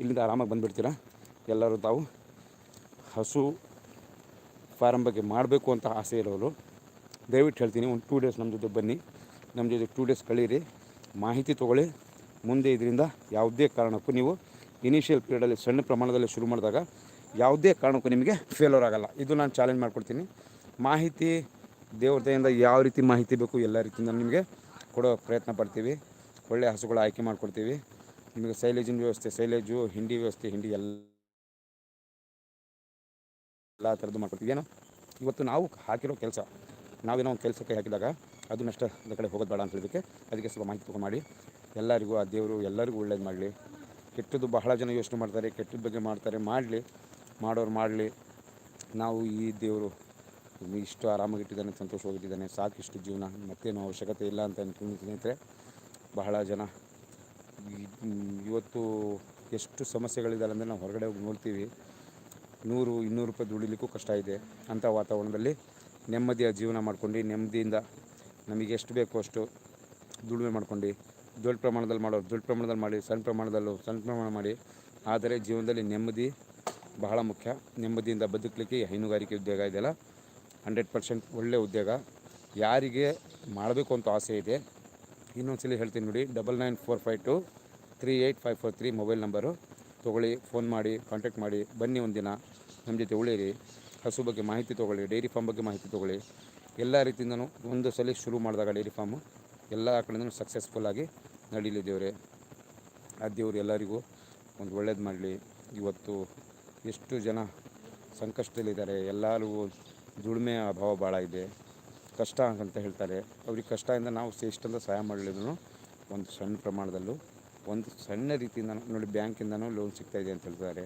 ಇಲ್ಲಿಂದ ಆರಾಮಾಗಿ ಬಂದುಬಿಡ್ತೀರಾ? ಎಲ್ಲರೂ ತಾವು ಹಸು ಫಾರಂ ಬಗ್ಗೆ ಮಾಡಬೇಕು ಅಂತ ಆಸೆ ಇರೋರು. ದಯವಿಟ್ಟು ಹೇಳ್ತೀನಿ, ಒಂದು ಟೂ ಡೇಸ್ ನಮ್ಮ ಜೊತೆ ಬನ್ನಿ. ನಮ್ಮ ಜೊತೆ ಟೂ ಡೇಸ್ ಕಳೀರಿ. ಮಾಹಿತಿ ತೊಗೊಳ್ಳಿ. ಮುಂದೆ ಇದರಿಂದ ಯಾವುದೇ ಕಾರಣಕ್ಕೂ ನೀವು ಇನಿಷಿಯಲ್ ಪೀರಿಯಡಲ್ಲಿ ಸಣ್ಣ ಪ್ರಮಾಣದಲ್ಲಿ ಶುರು ಮಾಡಿದಾಗ ಯಾವುದೇ ಕಾರಣಕ್ಕೂ ನಿಮಗೆ ಫೇಲೋರ್ ಆಗಲ್ಲ. ಇದು ನಾನು ಚಾಲೆಂಜ್ ಮಾಡ್ಕೊಡ್ತೀನಿ. ಮಾಹಿತಿ, ದೇವ್ರ ದಯಿಂದ ಯಾವ ರೀತಿ ಮಾಹಿತಿ ಬೇಕು ಎಲ್ಲ ರೀತಿಯಿಂದ ನಿಮಗೆ ಕೊಡೋ ಪ್ರಯತ್ನ ಪಡ್ತೀವಿ. ಒಳ್ಳೆಯ ಹಸುಗಳು ಆಯ್ಕೆ ಮಾಡಿಕೊಡ್ತೀವಿ. ನಿಮಗೆ ಸೈಲೇಜಿನ ವ್ಯವಸ್ಥೆ, ಸೈಲೇಜು, ಹಿಂಡಿ ವ್ಯವಸ್ಥೆ, ಹಿಂಡಿ ಎಲ್ಲ ಎಲ್ಲ ಥರದ್ದು ಮಾಡ್ಕೊಡ್ತೀವಿ. ಏನೋ? ಇವತ್ತು ನಾವು ಹಾಕಿರೋ ಕೆಲಸ ನಾವೇನೋ ಒಂದು ಕೆಲಸಕ್ಕೆ ಹಾಕಿದಾಗ ಅದು ಅದ ಕಡೆ ಹೋಗೋದು ಬೇಡ ಅಂತ ಹೇಳಿದಕ್ಕೆ ಅದಕ್ಕೆ ಸ್ವಲ್ಪ ಮಾಹಿತಿ ತಗೊಂಡು ಮಾಡಿ. ಎಲ್ಲರಿಗೂ ಆ ದೇವರು ಎಲ್ಲರಿಗೂ ಒಳ್ಳೇದು ಮಾಡಲಿ. ಕೆಟ್ಟದ್ದು ಬಹಳ ಜನ ಯೋಚನೆ ಮಾಡ್ತಾರೆ, ಕೆಟ್ಟದ ಬಗ್ಗೆ ಮಾಡ್ತಾರೆ, ಮಾಡಲಿ, ಮಾಡೋರು ಮಾಡಲಿ. ನಾವು ಈ ದೇವರು ಇಷ್ಟು ಆರಾಮಾಗಿಟ್ಟಿದ್ದಾನೆ, ಸಂತೋಷವಾಗಿಟ್ಟಿದ್ದಾನೆ ಸಾಕಿಷ್ಟು ಜೀವನ, ಮತ್ತೇನು ಅವಶ್ಯಕತೆ ಇಲ್ಲ ಅಂತ ಅನ್ಕೊಂಡು ಸ್ನೇಹಿತರೆ, ಬಹಳ ಜನ ಇವತ್ತು ಎಷ್ಟು ಸಮಸ್ಯೆಗಳಿದ್ದಾವೆ ಅಂದರೆ ನಾವು ಹೊರಗಡೆ ಹೋಗಿ ನೋಡ್ತೀವಿ. ನೂರು, ಇನ್ನೂರು ರೂಪಾಯಿ ದುಡಿಲಿಕ್ಕೂ ಕಷ್ಟ ಇದೆ. ಅಂಥ ವಾತಾವರಣದಲ್ಲಿ ನೆಮ್ಮದಿಯ ಜೀವನ ಮಾಡ್ಕೊಂಡು, ನೆಮ್ಮದಿಯಿಂದ ನಮಗೆ ಎಷ್ಟು ಬೇಕೋ ಅಷ್ಟು ದುಡಿಮೆ ಮಾಡ್ಕೊಂಡು. ದೊಡ್ಡ ಪ್ರಮಾಣದಲ್ಲಿ ಮಾಡೋ ದೊಡ್ಡ ಪ್ರಮಾಣದಲ್ಲಿ ಮಾಡಿ, ಸಣ್ಣ ಪ್ರಮಾಣದಲ್ಲೂ ಸಣ್ಣ ಪ್ರಮಾಣ ಮಾಡಿ. ಆದರೆ ಜೀವನದಲ್ಲಿ ನೆಮ್ಮದಿ ಬಹಳ ಮುಖ್ಯ. ನೆಮ್ಮದಿಯಿಂದ ಬದುಕಲಿಕ್ಕೆ ಹೈನುಗಾರಿಕೆ ಉದ್ಯೋಗ ಇದೆಯಲ್ಲ? ಹಂಡ್ರೆಡ್ ಪರ್ಸೆಂಟ್ ಒಳ್ಳೆಯ ಉದ್ಯೋಗ. ಯಾರಿಗೆ ಮಾಡಬೇಕು ಅಂತ ಆಸೆ ಇದೆ ಇನ್ನೊಂದ್ಸಲಿ ಹೇಳ್ತೀನಿ ನೋಡಿ double nine four five two three eight five four three mobile number. ತೊಗೊಳ್ಳಿ, ಫೋನ್ ಮಾಡಿ, ಕಾಂಟ್ಯಾಕ್ಟ್ ಮಾಡಿ, ಬನ್ನಿ ಒಂದಿನ. ನಮ್ಮ ಜೊತೆ ಉಳಿಯಿರಿ. ಹಸು ಬಗ್ಗೆ ಮಾಹಿತಿ ತೊಗೊಳ್ಳಿ, ಡೈರಿ ಫಾರ್ಮ್ ಬಗ್ಗೆ ಮಾಹಿತಿ ತೊಗೊಳ್ಳಿ. ಎಲ್ಲ ರೀತಿಯಿಂದನೂ ಒಂದು ಸಲ ಶುರು ಮಾಡಿದಾಗ ಡೈರಿ ಫಾರ್ಮು ಎಲ್ಲ ಕಡೆಯಿಂದನೂ ಸಕ್ಸಸ್ಫುಲ್ಲಾಗಿ ನಡೀಲಿ ದೇವರೇ ಆ ದೇವ್ರು ಎಲ್ಲರಿಗೂ ಒಂದು ಒಳ್ಳೇದು ಮಾಡಲಿ. ಇವತ್ತು ಎಷ್ಟು ಜನ ಸಂಕಷ್ಟದಲ್ಲಿದ್ದಾರೆ, ಎಲ್ಲರಿಗೂ ದುಡಿಮೆ ಅಭಾವ ಭಾಳ ಇದೆ. ಕಷ್ಟ ಅಂತ ಹೇಳ್ತಾರೆ. ಅವ್ರಿಗೆ ಕಷ್ಟದಿಂದ ನಾವು ಎಷ್ಟಂತ ಸಹಾಯ ಮಾಡಲಿದ್ರು ಒಂದು ಸಣ್ಣ ಪ್ರಮಾಣದಲ್ಲೂ, ಒಂದು ಸಣ್ಣ ರೀತಿಯಿಂದ ನೋಡಿ ಬ್ಯಾಂಕಿಂದನೂ ಲೋನ್ ಸಿಗ್ತಾಯಿದೆ ಅಂತ ಹೇಳ್ತಾರೆ.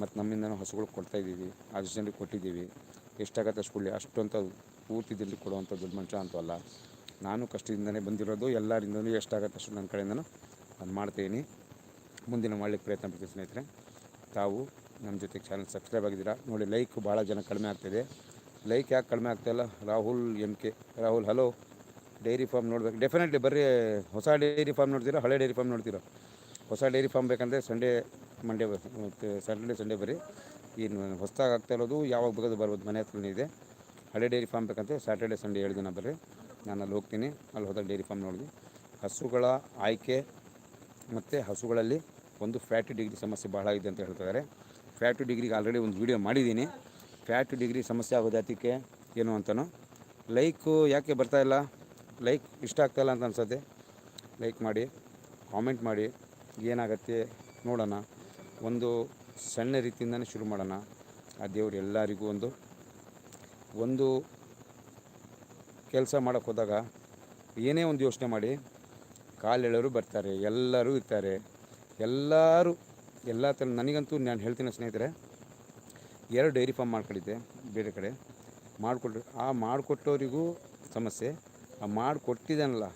ಮತ್ತು ನಮ್ಮಿಂದನೂ ಹಸುಗಳು ಕೊಡ್ತಾಯಿದ್ದೀವಿ ಅಷ್ಟು ಜನರಿಗೆ ಕೊಟ್ಟಿದ್ದೀವಿ. ಎಷ್ಟಾಗತ್ತೆ ಅಷ್ಟು ಕೊಡಲಿ ಅಷ್ಟು ಅಂತ ಪೂರ್ತಿ ದುಡ್ಡು ಕೊಡುವಂಥ ದುಡ್ಡು ಮನುಷ್ಯ ಅಂತೂ ಅಲ್ಲ. ನಾನು ಕಷ್ಟದಿಂದಲೇ ಬಂದಿರೋದು ಎಲ್ಲರಿಂದಲೂ ಎಷ್ಟಾಗತ್ತೆ ಅಷ್ಟು ನನ್ನ ಕಡೆಯಿಂದನೂ ನಾನು ಮಾಡ್ತೀನಿ. ಮುಂದಿನ ಮಾಡಲಿಕ್ಕೆ ಪ್ರಯತ್ನ ಪಡ್ತೀನಿ ಸ್ನೇಹಿತರೆ. ತಾವು ನಮ್ಮ ಜೊತೆಗೆ ಚಾನಲ್ ಸಬ್ಸ್ಕ್ರೈಬ್ ಆಗಿದ್ದೀರಾ, ನೋಡಿ ಲೈಕ್ ಭಾಳ ಜನ ಕಡಿಮೆ ಆಗ್ತಿದೆ ಲೈಕ್ ಯಾಕೆ ಕಡಿಮೆ ಆಗ್ತಾಯಿಲ್ಲ Rahul M K Rahul hello dairy farm ನೋಡ್ಬೇಕು. ಡೆಫಿನೆಟ್ಲಿ ಬರ್ರಿ ಹೊಸ ಡೈರಿ ಫಾರ್ಮ್ ನೋಡ್ತೀರಾ, ಹಳೆ ಡೈರಿ ಫಾರ್ಮ್ ನೋಡ್ತೀರಾ? ಹೊಸ ಡೈರಿ ಫಾರ್ಮ್ ಬೇಕಂದರೆ ಸಂಡೇ ಮಂಡೇ ಮತ್ತು ಸ್ಯಾಟರ್ಡೆ ಸಂಡೇ ಬರ್ರಿ ಏನು ಹೊಸದಾಗಿ ಆಗ್ತಾ ಇರೋದು, ಯಾವಾಗ ಬೇಕಾದ್ರೂ ಬರ್ಬೋದು, ಮನೆ ಹತ್ರನೇ ಇದೆ. ಹಳೆ ಡೈರಿ ಫಾರ್ಮ್ ಬೇಕಂತೆ ಸ್ಯಾಟರ್ಡೆ ಸಂಡೇ ಎರಡು ದಿನ ಬರ್ರಿ ನಾನು ಅಲ್ಲಿ ಹೋಗ್ತೀನಿ, ಅಲ್ಲಿ ಹೋದಾಗ ಡೈರಿ ಫಾರ್ಮ್ ನೋಡಿದ್ವಿ ಹಸುಗಳ ಆಯ್ಕೆ ಮತ್ತು ಹಸುಗಳಲ್ಲಿ ಒಂದು ಫ್ಯಾಟಿ ಡಿಗ್ರಿ ಸಮಸ್ಯೆ ಬಹಳ ಇದೆ ಅಂತ ಹೇಳ್ತಿದ್ದಾರೆ ಫ್ಯಾಟ್ ಡಿಗ್ರಿಗೆ ಆಲ್ರೆಡಿ ಒಂದು ವೀಡಿಯೋ ಮಾಡಿದ್ದೀನಿ. ಫ್ಯಾಟ್ ಡಿಗ್ರಿ ಸಮಸ್ಯೆ ಆಗೋದು ಅದಕ್ಕೆ ಏನು ಅಂತನೋ? ಲೈಕು ಯಾಕೆ ಬರ್ತಾಯಿಲ್ಲ ಲೈಕ್ ಇಷ್ಟ ಆಗ್ತಾಯಿಲ್ಲ ಅಂತ ಅನ್ಸುತ್ತೆ. ಲೈಕ್ ಮಾಡಿ ಕಾಮೆಂಟ್ ಮಾಡಿ, ಏನಾಗತ್ತೆ, ನೋಡೋಣ. ಒಂದು ಸಣ್ಣ ರೀತಿಯಿಂದನೇ ಶುರು ಮಾಡೋಣ. ಆ ದೇವರು ಎಲ್ಲರಿಗೂ ಒಂದು ಒಂದು ಕೆಲಸ ಮಾಡೋಕ್ಕೆ ಹೋದಾಗ ಏನೇ ಒಂದು ಯೋಚನೆ ಮಾಡಿ ಕಾಲೆಳೆಯವರು ಬರ್ತಾರೆ, ಎಲ್ಲರೂ ಇರ್ತಾರೆ, ಎಲ್ಲರೂ, ಎಲ್ಲ ಥರ ನನಗಂತೂ ನಾನು ಹೇಳ್ತೀನಿ ಸ್ನೇಹಿತರೆ, ಎರಡು ಡೈರಿ ಫಾರ್ಮ್ ಮಾಡ್ಕೊಂಡಿದ್ದೆ ಬೇರೆ ಕಡೆ. ಮಾಡಿಕೊಟ್ರು, ಆ ಮಾಡಿಕೊಟ್ಟವರಿಗೂ ಸಮಸ್ಯೆ, ಆ ಮಾಡಿಕೊಟ್ಟಿದ್ದಾನಲ್ಲ,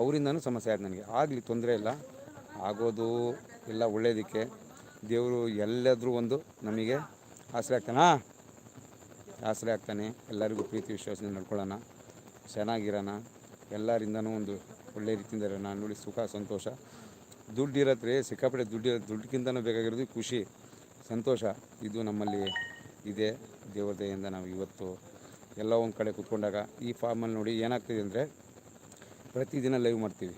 ಅವರಿಂದನೂ ಸಮಸ್ಯೆ ಆಯ್ತು ನನಗೆ. ಆಗಲಿ ತೊಂದರೆ ಇಲ್ಲ, ಆಗೋದು ಎಲ್ಲ ಒಳ್ಳೆಯದಕ್ಕೆ ದೇವರು ಎಲ್ಲಾದರೂ ಒಂದು ನಮಗೆ ಆಸರೆ ಆಗ್ತಾನಾ? ಆಸರೆ ಆಗ್ತಾನೆ. ಎಲ್ಲರಿಗೂ ಪ್ರೀತಿ, ವಿಶ್ವಾಸದಿಂದ ನಡ್ಕೊಳ್ಳೋಣ. ಚೆನ್ನಾಗಿರೋಣ. ಎಲ್ಲರಿಂದನೂ ಒಂದು ಒಳ್ಳೆ ರೀತಿಯಿಂದ ಇರೋಣ. ನೋಡಿ, ಸುಖ, ಸಂತೋಷ. ದುಡ್ಡು ಇರತ್ತೆ ಸಿಕ್ಕಾಪಟ್ಟೆ ದುಡ್ಡು ಬೇಕಾಗಿರೋದು ಖುಷಿ, ಸಂತೋಷ. ಇದು ನಮ್ಮಲ್ಲಿ ಇದೆ. ದೇವ್ರ ದಯೆಯಿಂದ ನಾವು ಇವತ್ತು ಎಲ್ಲ ಒಂದು ಕಡೆ ಕೂತ್ಕೊಂಡಾಗ ಈ ಫಾರ್ಮಲ್ಲಿ ನೋಡಿ ಏನಾಗ್ತಿದೆ ಅಂದರೆ ಪ್ರತಿದಿನ ಲೈವ್ ಮಾಡ್ತೀವಿ.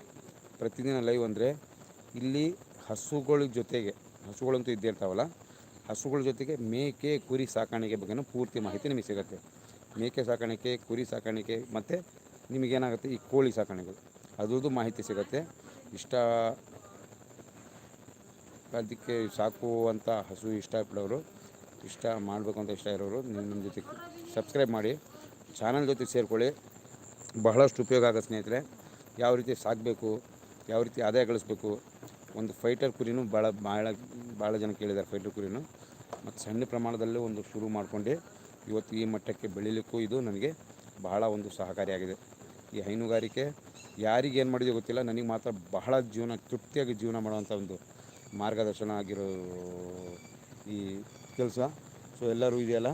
ಪ್ರತಿದಿನ ಲೈವ್ ಅಂದರೆ ಇಲ್ಲಿ ಹಸುಗಳ ಜೊತೆಗೆ ಹಸುಗಳಂತೂ ಇದ್ದೇ ಇರ್ತಾವಲ್ಲ, ಹಸುಗಳ ಜೊತೆಗೆ ಮೇಕೆ, ಕುರಿ ಸಾಕಾಣಿಕೆ ಬಗ್ಗೆನೂ ಪೂರ್ತಿ ಮಾಹಿತಿ ನಿಮಗೆ ಸಿಗುತ್ತೆ. ಮೇಕೆ ಸಾಕಾಣಿಕೆ, ಕುರಿ ಸಾಕಾಣಿಕೆ, ಮತ್ತು ನಿಮಗೇನಾಗುತ್ತೆ ಈ ಕೋಳಿ ಸಾಕಾಣಿಕೆ ಅದ್ರದ್ದು ಮಾಹಿತಿ ಸಿಗುತ್ತೆ. ಇಷ್ಟ ಅದಕ್ಕೆ ಸಾಕುವಂಥ ಹಸು ಇಷ್ಟಪಡೋರು ಇಷ್ಟ ಮಾಡಬೇಕು ಅಂತ ಇಷ್ಟ ಇರೋರು ನಿಮ್ಮ ಜೊತೆ ಸಬ್ಸ್ಕ್ರೈಬ್ ಮಾಡಿ, ಚಾನಲ್ ಜೊತೆ ಸೇರಿಕೊಳ್ಳಿ. ಬಹಳಷ್ಟು ಉಪಯೋಗ ಆಗುತ್ತೆ ಸ್ನೇಹಿತರೆ. ಯಾವ ರೀತಿ ಸಾಕಬೇಕು, ಯಾವ ರೀತಿ ಆದಾಯ ಗಳಿಸ್ಬೇಕು ಒಂದು ಫೈಟರ್ ಕುರಿನೂ ಭಾಳ ಭಾಳ ಭಾಳ ಜನ ಕೇಳಿದ್ದಾರೆ ಫೈಟರ್ ಕುರಿನೂ. ಮತ್ತು ಸಣ್ಣ ಪ್ರಮಾಣದಲ್ಲೇ ಒಂದು ಶುರು ಮಾಡಿಕೊಂಡೆ. ಇವತ್ತು ಈ ಮಟ್ಟಕ್ಕೆ ಬೆಳೀಲಿಕ್ಕೂ ಇದು ನನಗೆ ಬಹಳ ಒಂದು ಸಹಕಾರಿಯಾಗಿದೆ ಈ ಹೈನುಗಾರಿಕೆ ಏನು ಮಾಡಿದೆ ಗೊತ್ತಿಲ್ಲ, ನನಗೆ ಮಾತ್ರ ಬಹಳ ಜೀವನ, ತೃಪ್ತಿಯಾಗಿ ಜೀವನ ಮಾಡುವಂಥ ಒಂದು ಮಾರ್ಗದರ್ಶನ ಆಗಿರೋ ಈ ಕೆಲಸ. ಸೊ ಎಲ್ಲರೂ ಇದೆಯಲ್ಲ?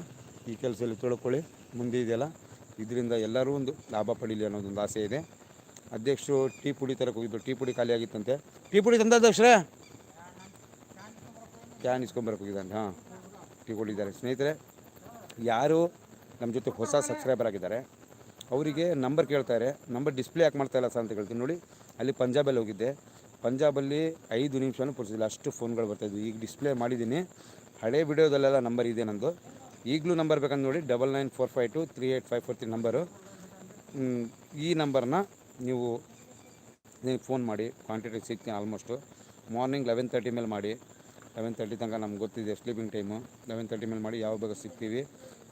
ಈ ಕೆಲಸದಲ್ಲಿ ತೊಳ್ಕೊಳ್ಳಿ, ಮುಂದೆ ಇದೆಯಲ್ಲ? ಇದರಿಂದ ಎಲ್ಲರೂ ಒಂದು ಲಾಭ ಪಡೀಲಿ ಅನ್ನೋದೊಂದು ಆಸೆ ಇದೆ. ಅಧ್ಯಕ್ಷರು ಟೀ ಪುಡಿ ತರಕ್ಕೆ ಹೋಗಿದ್ದು ಟೀ ಪುಡಿ ಖಾಲಿ ಆಗಿತ್ತಂತೆ. ಟೀ ಪುಡಿ ತಂದ ಅಧ್ಯಕ್ಷರೇ? ಕ್ಯಾನ್ ಇಸ್ಕೊಂಬರಕ್ಕೆ ಹೋಗಿದ್ದಾನೆ, ಹಾಂ. ಟೀ ಕೊಟ್ಟಿದ್ದಾರೆ. ಸ್ನೇಹಿತರೆ, ಯಾರು ನಮ್ಮ ಜೊತೆ ಹೊಸ ಸಬ್ಸ್ಕ್ರೈಬರ್ ಆಗಿದ್ದಾರೆ, ಅವರಿಗೆ ನಂಬರ್ ಕೇಳ್ತಾರೆ. ನಂಬರ್ ಡಿಸ್ಪ್ಲೇ ಯಾಕೆ ಮಾಡ್ತಾ ಇಲ್ಲ ಸರ್ ಅಂತ ಕೇಳ್ತೀನಿ ನೋಡಿ. ಅಲ್ಲಿ ಪಂಜಾಬಲ್ಲಿ ಹೋಗಿದ್ದೆ. ಪಂಜಾಬಲ್ಲಿ ಐದು ನಿಮಿಷನೂ ಪುರ್ಸಿಲ್ಲ. ಅಷ್ಟು ಫೋನ್ಗಳು ಬರ್ತಾಯಿದ್ವು ಈಗ ಡಿಸ್ಪ್ಲೇ ಮಾಡಿದ್ದೀನಿ. ಹಳೆ ವಿಡಿಯೋದಲ್ಲೆಲ್ಲ ನಂಬರ್ ಇದೆ ನಂದು. ಈಗಲೂ ನಂಬರ್ ಬೇಕಂತ ನೋಡಿ double nine four five two three eight five four three number ಈ ನಂಬರ್ನ ನೀವು ನಿಮಗೆ ಫೋನ್ ಮಾಡಿ ಕ್ವಾಂಟಿಟಿ ಸಿಗ್ತೀನಿ ಆಲ್ಮೋಸ್ಟು ಮಾರ್ನಿಂಗ್ ಲೆವೆನ್ ತರ್ಟಿ ಮೇಲೆ ಮಾಡಿ. ಲೆವೆನ್ ತರ್ಟಿ ತನಕ ನಮ್ಗೆ ಗೊತ್ತಿದೆ ಸ್ಲೀಪಿಂಗ್ ಟೈಮು ಲೆವೆನ್ ತರ್ಟಿ ಮೇಲೆ ಮಾಡಿ ಯಾವ ಬೇಗ ಸಿಗ್ತೀವಿ.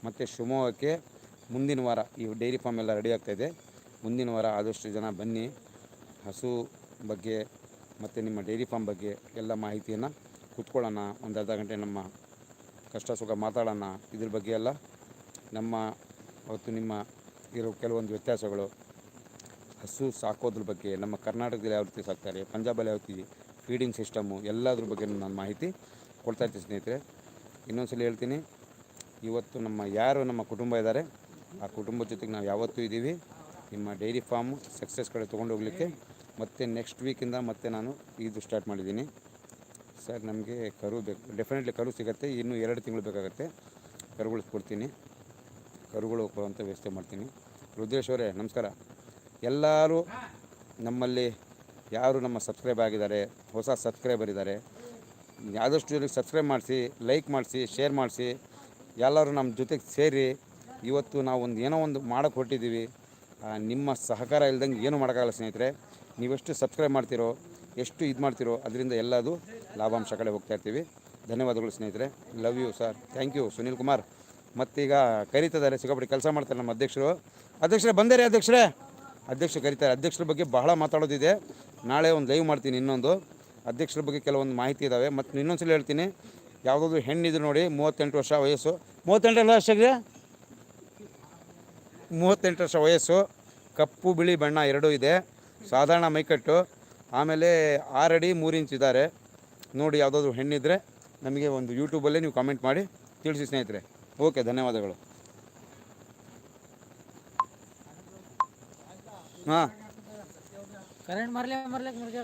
ಮತ್ತು ಶಿವಮೊಗ್ಗಕ್ಕೆ ಮುಂದಿನ ವಾರ ಈ ಡೈರಿ ಫಾರ್ಮ್ ಎಲ್ಲ ರೆಡಿ ಆಗ್ತಾಯಿದೆ ಮುಂದಿನ ವಾರ ಆದಷ್ಟು ಜನ ಬನ್ನಿ. ಹಸು ಬಗ್ಗೆ ಮತ್ತು ನಿಮ್ಮ ಡೈರಿ ಫಾರ್ಮ್ ಬಗ್ಗೆ ಎಲ್ಲ ಮಾಹಿತಿಯನ್ನು ಕುತ್ಕೊಳ್ಳೋಣ. ಒಂದು ಅರ್ಧ ಗಂಟೆ ನಮ್ಮ ಕಷ್ಟ ಸುಖ ಮಾತಾಡೋಣ. ಇದ್ರ ಬಗ್ಗೆ ಎಲ್ಲ ನಮ್ಮ, ಅವತ್ತು ನಿಮ್ಮ ಇರೋ ಕೆಲವೊಂದು ವ್ಯತ್ಯಾಸಗಳು. ಹಸು ಸಾಕೋದ್ರ ಬಗ್ಗೆ, ನಮ್ಮ ಕರ್ನಾಟಕದಲ್ಲಿ ಯಾವ ರೀತಿ ಸಾಕ್ತಾರೆ ಪಂಜಾಬಲ್ಲಿ ಯಾವ ರೀತಿ ಫೀಡಿಂಗ್ ಸಿಸ್ಟಮು ಎಲ್ಲದ್ರ ಬಗ್ಗೆ ನಾನು ಮಾಹಿತಿ ಕೊಡ್ತಾ ಇರ್ತೀನಿ ಸ್ನೇಹಿತರೆ. ಇನ್ನೊಂದ್ಸಲ ಹೇಳ್ತೀನಿ, ಇವತ್ತು ನಮ್ಮ ಯಾರು ನಮ್ಮ ಕುಟುಂಬ ಇದ್ದಾರೆ, ಆ ಕುಟುಂಬದ ಜೊತೆಗೆ ನಾವು ಯಾವತ್ತೂ ಇದ್ದೀವಿ. ನಿಮ್ಮ ಡೈರಿ ಫಾರ್ಮ್ ಸಕ್ಸಸ್ ಕಡೆ ತೊಗೊಂಡು ಹೋಗಲಿಕ್ಕೆ. ಮತ್ತು ನೆಕ್ಸ್ಟ್ ವೀಕಿಂದ ಮತ್ತೆ ನಾನು ಇದು ಸ್ಟಾರ್ಟ್ ಮಾಡಿದ್ದೀನಿ. ಸರ್, ನಮಗೆ ಕರು ಬೇಕು ಡೆಫಿನೆಟ್ಲಿ ಕರು ಸಿಗುತ್ತೆ. ಇನ್ನೂ ಎರಡು ತಿಂಗಳು ಬೇಕಾಗುತ್ತೆ. ಕರುಗಳು ಕೊಡ್ತೀನಿ. ಕರುಗಳು ಕೊಡುವಂಥ ವ್ಯವಸ್ಥೆ ಮಾಡ್ತೀನಿ. ರುದ್ರೇಶ್ ಅವರೇ, ನಮಸ್ಕಾರ. ಎಲ್ಲರೂ ನಮ್ಮಲ್ಲಿ ಯಾರು ನಮ್ಮ ಸಬ್ಸ್ಕ್ರೈಬ್ ಆಗಿದ್ದಾರೆ, ಹೊಸ ಸಬ್ಸ್ಕ್ರೈಬರ್ ಇದ್ದಾರೆ, ಆದಷ್ಟು ಜನಕ್ಕೆ ಸಬ್ಸ್ಕ್ರೈಬ್ ಮಾಡಿಸಿ, ಲೈಕ್ ಮಾಡಿಸಿ, ಶೇರ್ ಮಾಡಿಸಿ, ಎಲ್ಲರೂ ನಮ್ಮ ಜೊತೆಗೆ ಸೇರಿ ಇವತ್ತು ನಾವು ಒಂದು ಏನೋ ಒಂದು ಮಾಡೋಕ್ಕೆ ಹೊರಟಿದ್ದೀವಿ. ನಿಮ್ಮ ಸಹಕಾರ ಇಲ್ದಂಗೆ ಏನೂ ಮಾಡೋಕ್ಕಾಗಲ್ಲ ಸ್ನೇಹಿತರೆ, ನೀವೆಷ್ಟು ಸಬ್ಸ್ಕ್ರೈಬ್ ಮಾಡ್ತೀರೋ, ಎಷ್ಟು ಇದು ಮಾಡ್ತಿರೋ, ಅದರಿಂದ ಎಲ್ಲದು ಲಾಭಾಂಶ ಕಡೆ ಹೋಗ್ತಾ ಇರ್ತೀವಿ. ಧನ್ಯವಾದಗಳು ಸ್ನೇಹಿತರೆ, love you sir, thank you Sunil Kumar. ಮತ್ತೀಗ ಕರೀತಿದ್ದಾರೆ, ಸಿಕ್ಕಾಪಟ್ಟೆ ಕೆಲಸ ಮಾಡ್ತಾರೆ ನಮ್ಮ ಅಧ್ಯಕ್ಷರು. ಅಧ್ಯಕ್ಷರೇ ಬಂದೇರಿ ಅಧ್ಯಕ್ಷರೇ. ಅಧ್ಯಕ್ಷರು ಕರೀತಾರೆ. ಅಧ್ಯಕ್ಷರ ಬಗ್ಗೆ ಬಹಳ ಮಾತಾಡೋದಿದೆ. ನಾಳೆ ಒಂದು ಲೈವ್ ಮಾಡ್ತೀನಿ ಇನ್ನೊಂದು. ಅಧ್ಯಕ್ಷರ ಬಗ್ಗೆ ಕೆಲವೊಂದು ಮಾಹಿತಿ ಇದ್ದಾವೆ ಮತ್ತು ಇನ್ನೊಂದ್ಸಲ ಹೇಳ್ತೀನಿ. ಯಾವುದಾದ್ರು ಹೆಣ್ಣಿದ್ರು ನೋಡಿ, ಮೂವತ್ತೆಂಟು ವರ್ಷ ವಯಸ್ಸು. ಮೂವತ್ತೆಂಟು ವರ್ಷ ಮೂವತ್ತೆಂಟು ವರ್ಷ ವಯಸ್ಸು. ಕಪ್ಪು, ಬಿಳಿ ಬಣ್ಣ ಎರಡೂ ಇದೆ. ಸಾಧಾರಣ ಮೈಕಟ್ಟು. ಆಮೇಲೆ ಆರಡಿ ಮೂರು ಇಂಚ್ ಇದ್ದಾರೆ. ನೋಡಿ ಯಾವುದಾದ್ರು ಹೆಣ್ಣಿದ್ರೆ ನಮಗೆ ಒಂದು ಯೂಟ್ಯೂಬಲ್ಲೇ ನೀವು ಕಾಮೆಂಟ್ ಮಾಡಿ ತಿಳಿಸಿ ಸ್ನೇಹಿತರೆ. ಓಕೆ ಧನ್ಯವಾದಗಳು. हा. करंट मारल्या मारल्या मुर्जा